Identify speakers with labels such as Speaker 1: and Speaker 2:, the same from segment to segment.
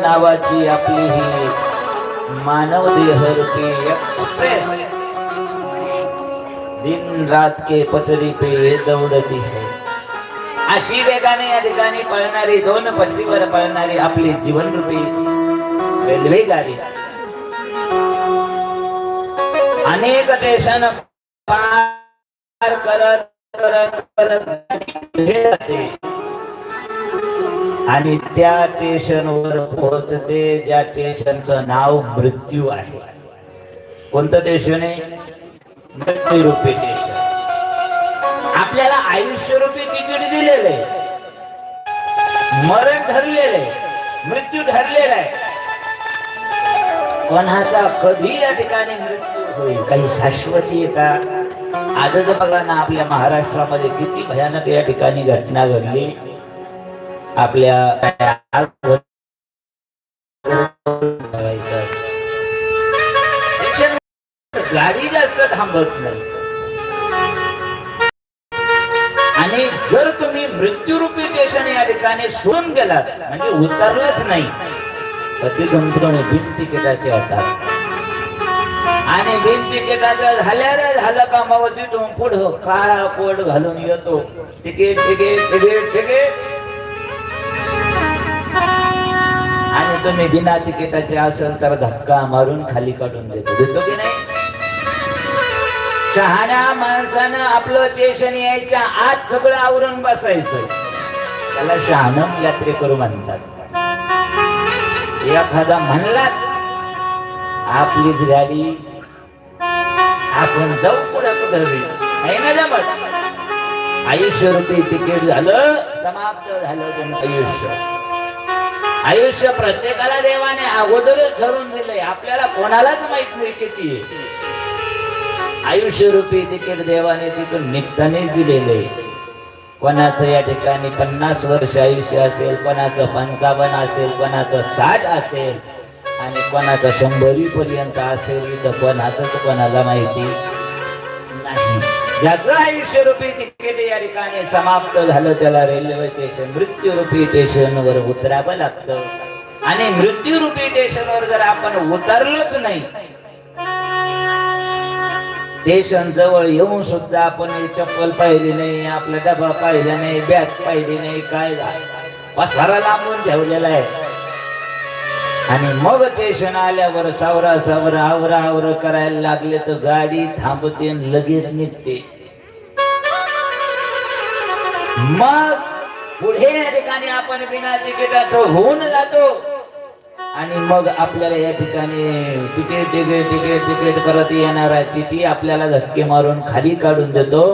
Speaker 1: नावाची आपली ही मानव देह रूपी एक्सप्रेस दिन रात के पटरी पे दौडती है. अशी वेगाने या ठिकाणी पळणारी दोन पटरीवर पळणारी आपली जीवन रूपी रेल्वे गाडी अनेक स्टेशन पार करत करत करत जाते. आणि त्या स्टेशनवर पोहोचते ज्या स्टेशनचं नाव मृत्यू आहे. कोणतं स्टेशन आहे? मृत्यू रूपी स्टेशन आपल्याला आयुष्य रूपी तिकीट दिलेलं आहे. मरण ठरलेलं आहे. मृत्यू ठरलेला आहे. कोणाचा कधी या ठिकाणी मृत्यू होईल? काही शाश्वती का? आजच बघा ना आपल्या महाराष्ट्रामध्ये किती भयानक या ठिकाणी घटना घडली. आपल्या गाडी जास्त थांबत नाही. आणि जर तुम्ही मृत्यूरूपी देशाने या ठिकाणी सोडून गेलात म्हणजे उतरलंच नाही तर ती बिन तिकिटाचे होतात आणि बिन तिकिटाचं झाल्या रे झालं का मग तिथून पुढं काळा कोट घालून येतो. Ticket ticket ticket ticket. आणि तुम्ही बिना तिकिटाचे असेल तर धक्का मारून खाली काढून देतो. देतो की नाही? शहाण्या माणसानं आपलं स्टेशन यायच्या आज सगळं आवरून बसायचं. त्याला शहाणम यात्रेकरू म्हणतात. एखादा म्हणलाच आपलीच गाडी आपण जाऊ पुढे धरली आहे ना जमत? आयुष्य रुपये तिकीट झालं समाप्त झालं तुमचं आयुष्य. आयुष्य प्रत्येकाला देवाने अगोदरच ठरवून दिलंय. आपल्याला कोणालाच माहीत नाही किती. आयुष्य रुपये तिकीट देवाने तिथून निघतानेच आहे. कोणाचं या ठिकाणी पन्नास वर्ष आयुष्य असेल कोणाचं पंचावन्न असेल कोणाचं साठ असेल आणि कोणाचं शंभरी पर्यंत असेल इथं कोणाचंच कोणाला माहिती नाही. ज्याचं आयुष्य रूपी तिकीट या ठिकाणी समाप्त झालं त्याला रेल्वे स्टेशन मृत्यूरूपी स्टेशनवर उतरावं लागतं. आणि मृत्यूरूपी स्टेशनवर जर आपण उतरलोच नाही स्टेशन जवळ येऊन सुद्धा आपण चप्पल पाहिली नाही आपला डबा पाहिला नाही बॅग पाहिली नाही काय पसारा लांबून ठेवलेला आहे. आणि मग स्टेशन आल्यावर सावरा सावरा आवरा आवर करायला लागले तर गाडी थांबते लगेच निघते. मग पुढे या ठिकाणी आपण बिना तिकिटाचं होऊन जातो. आणि मग आपल्याला या ठिकाणी तिकीट तिकीट तिकीट तिकीट करत येणारा चिठी आपल्याला धक्के मारून खाली काढून देतो.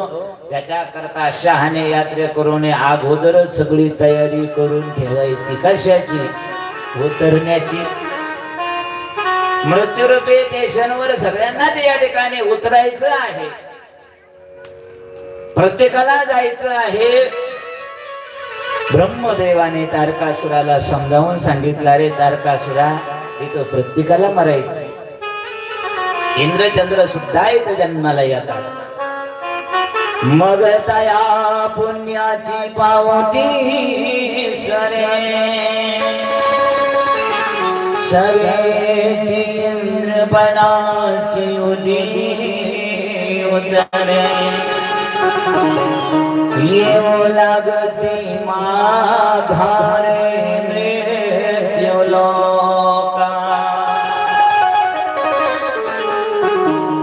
Speaker 1: त्याच्या करता शहाणे यात्रे करून अगोदरच सगळी तयारी करून ठेवायची. कशाची? उतरण्याची. मृत्यूरूपी स्टेशनवर सगळ्यांनाच या ठिकाणी उतरायचं आहे. प्रत्येकाला जायचं आहे. ब्रह्मदेवाने तारकासुराला समजावून सांगितलं रे तारकासुरा इथं प्रत्येकाला मरायचं इंद्रचंद्र सुद्धा इथं जन्माला येतात. मग तया पुण्याची पावती सरे. सरेची इंद्रपणाची उदी उदरे येऊ लागते माघारे मृत्यू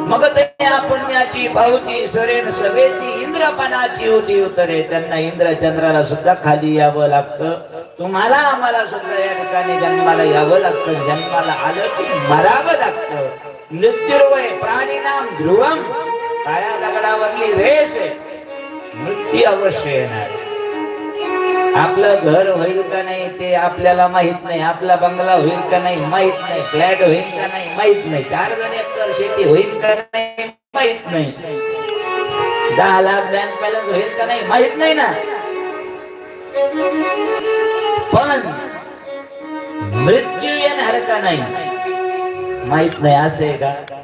Speaker 1: मग त्या पुण्याची भावती सरेन सभेची इंद्रपणाची होती उतरे. त्यांना इंद्रचंद्राला सुद्धा खाली यावं लागतं. तुम्हाला आम्हाला सुद्धा या ठिकाणी जन्माला यावं लागतं. जन्माला आलं की मरावं लागतं. मृत्यूर्वय प्राणीनाम ध्रुवम काळ्या दगडावरली रेष. आहे मृत्यू अवश्य येणार. आपलं घर होईल का नाही ते आपल्याला माहीत नाही. आपला बंगला होईल का नाही माहीत नाही. फ्लॅट होईल का नाही माहीत नाही. चार जण एकर शेती होईल का नाही माहीत नाही. दहा लाख बँक बॅलन्स होईल का नाही माहीत नाही ना. पण मृत्यू येणार का नाही माहीत नाही. असं आहे का?